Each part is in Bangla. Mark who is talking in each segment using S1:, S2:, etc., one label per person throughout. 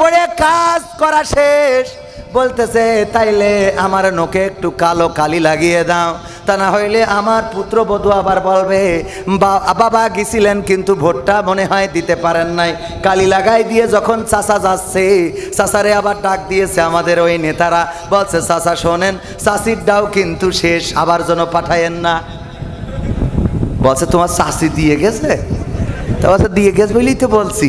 S1: পড়ে কাজ করা শেষ। বলতেছে, তাইলে আমার নোকে একটু কালো কালি লাগিয়ে দাও। তা না হইলে আমার পুত্রবধূ আবার বলবে বাবা গেছিলেন কিন্তু ভোটটা মনে হয় দিতে পারেন নাই। কালি লাগাই দিয়ে যখন চাষা যাচ্ছে চাষারে আবার ডাক দিয়েছে আমাদের ওই নেতারা। বলছে চাষা শোনেন চাষির ডাও কিন্তু শেষ, আবার যেন পাঠায়েন না। বলছে, তোমার চাষি দিয়ে গেছে? তা বলছে, দিয়ে গেছে বলেই তো বলছি।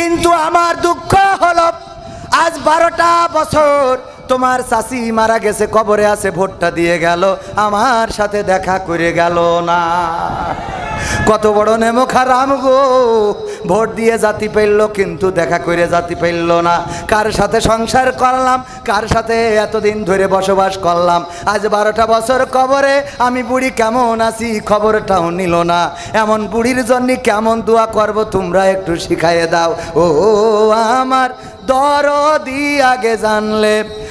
S1: কিন্তু আমার দুঃখ হল আজ বারোটা বছর তোমার চাষি মারা গেছে, কবরে আছে, ভোটটা দিয়ে গেল, আমার সাথে দেখা করে গেল না। কত বড় নেমো খারাম গো, ভোট দিয়ে জাতি পেললো, কিন্তু দেখা করে জাতি পেললো না। কার সাথে সংসার করলাম, কার সাথে এতদিন ধরে বসবাস করলাম? আজ বারোটা বছর কবরে, আমি বুড়ি কেমন আছি, খবরটাও নিল না। এমন বুড়ির জন্য কেমন দোয়া করব, তোমরা একটু শিখাইয়ে দাও। ও, আমার দরদি আগে জানলে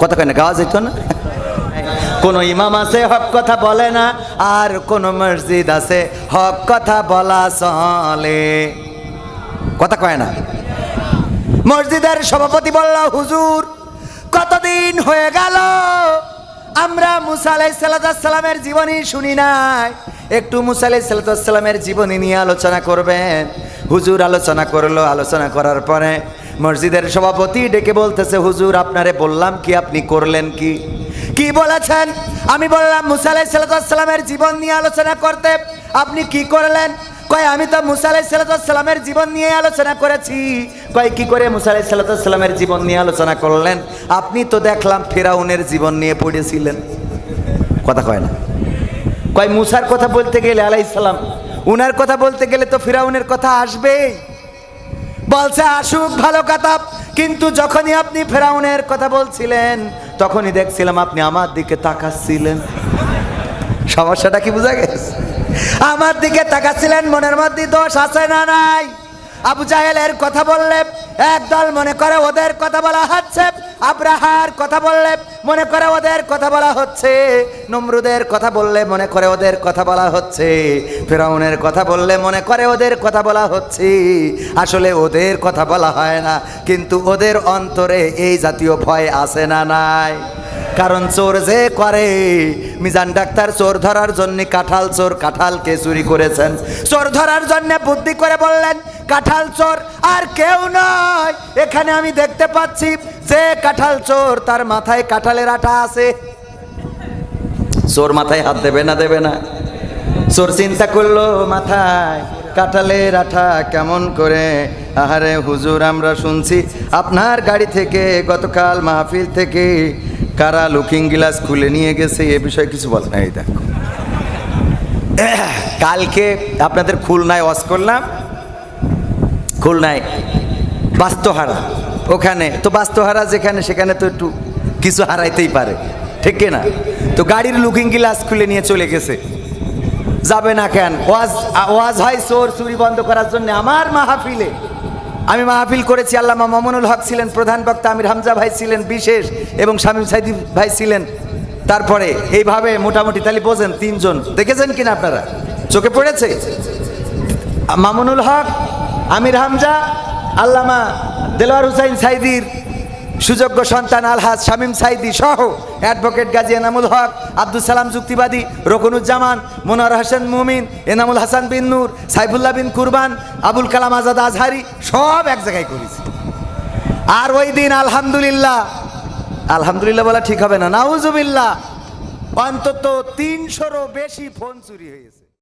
S1: কথা কয় না, গাওয়া যেত না? কোন ইমাম আছে, হক কথা বলে না, আর কোন মসজিদ আছে, হক কথা বলা চলে। কথা কয় না? মসজিদের সভাপতি বলল, হুজুর, কতদিন হয়ে গেল? আমরা মুসা আলাইসাল্লামের জীবনী শুনি নাই। একটু মুসা আলাইসাল্লামের জীবনী নিয়ে আলোচনা করবেন। হুজুর আলোচনা করল, আলোচনা করার পরে মসজিদের সভাপতি ডেকে বলতেছে, হুজুর, আপনারে বললাম কি, আপনি করলেন কি? কি বলেছেন? আমি বললাম, মুসা আলাইসাল্লামের জীবন নিয়ে আলোচনা করতে, আপনি কি করলেন? কয়, আমি তো মুসা আলাইসাল্লামের জীবন নিয়ে আলোচনা করেছি। কয়, কি করে মুসা আলাইসাল্লামের জীবন নিয়ে আলোচনা করলেন? আপনি তো দেখলাম ফেরাউনের জীবন নিয়ে পড়েছিলেন। কথা কয় না। কয়, মুসার কথা বলতে গেলে আলাইসাল্লাম উনার কথা বলতে গেলে তো ফিরাউনের কথা আসবেই। বলছে, আসুক, ভালো কথা। কিন্তু যখনই আপনি ফেরাউনের কথা বলছিলেন, তখনই দেখছিলাম আপনি আমার দিকে তাকাচ্ছিলেন। সমস্যাটা কি বোঝা গেছে? আমার দিকে তাকাচ্ছিলেন, মনের মধ্যে দোষ আছে না নাই? আবু জাহেলের কথা বললে, একদল মনে করে ওদের কথা বলা হচ্ছে। আব্রাহার কথা বললে, মনে করে ওদের কথা বলা হচ্ছে। নমরুদের কথা বললে, মনে করে ওদের কথা বলা হচ্ছে। ফেরাউনের কথা বললে, মনে করে ওদের কথা বলা হচ্ছে। আসলে ওদের কথা বলা হয় না, কিন্তু ওদের অন্তরে এই জাতীয় ভয় আছে না নাই। কারণ চোর যে করে, মিজান ডাক্তার চোর ধরার জন্য কাঁঠাল চোর কাঁঠালকে চুরি করেছেন। চোর ধরার জন্য বুদ্ধি করে বললেন কাঁঠাল চোর আর কেউ নয়। এখানে আমি দেখতে পাচ্ছি যে কাঁঠাল চোর তার মাথায় কাঁঠালের আঠা আছে। চোর মাথায় হাত দেবে না দেবে না। চোর চিন্তা করল, মাথায় কাঁঠালের আঠা কেমন করে? আহারে হুজুর, আমরা শুনছি আপনার গাড়ি থেকে গতকাল মাহফিল থেকে কারা লুকিং গ্লাস খুলে নিয়ে গেছে? এ বিষয়ে কিছু বল নাই দেখো। কালকে আপনাদের খুলনায় ওয়াশ করলাম। খুলনায় বাস্তহারা। ওখানে, তো বাস্তহারা যেখানে, সেখানে তো একটু কিছু হারাইতেই পারে। ঠিক না তো গাড়ির লুকিং গ্লাস খুলে নিয়ে চলে গেছে। যাবে না কেন? ওয়াজ ওয়াজ হয় চোর চুরি বন্ধ করার জন্য আমার মাহফিলে। আমি মাহফিল করেছি, আল্লামা মামুনুল হক ছিলেন প্রধান বক্তা, আমির হামজা ভাই ছিলেন বিশেষ, এবং শামীম সাইদি ভাই ছিলেন। তারপরে এইভাবে মোটামুটি, তাহলে বোঝেন তিনজন। দেখেছেন কিনা আপনারা? চোখে পড়েছে? মামুনুল হক আমির হামজা, আল্লামা দেলোয়ার হুসাইন সাইদির সুযোগ্য সন্তান আলহাজ শামীম সাইদি সহ অ্যাডভোকেট গাজী এনামুল হক আব্দুল সালাম যুক্তিবাদী রকনুজ্জামান মনোয়ার হাসান মুমিন, এনামুল হাসান বিন নূর, সাইফুল্লাহ বিন কুরবান, আবুল কালাম আজাদ আজহারি সব এক জায়গায় করেছি। আর ওই দিন আলহামদুলিল্লাহ আলহামদুলিল্লাহ বলা ঠিক হবে না, নাউজুবিল্লাহ, অন্তত তিনশোরও বেশি ফোন চুরি হয়েছে।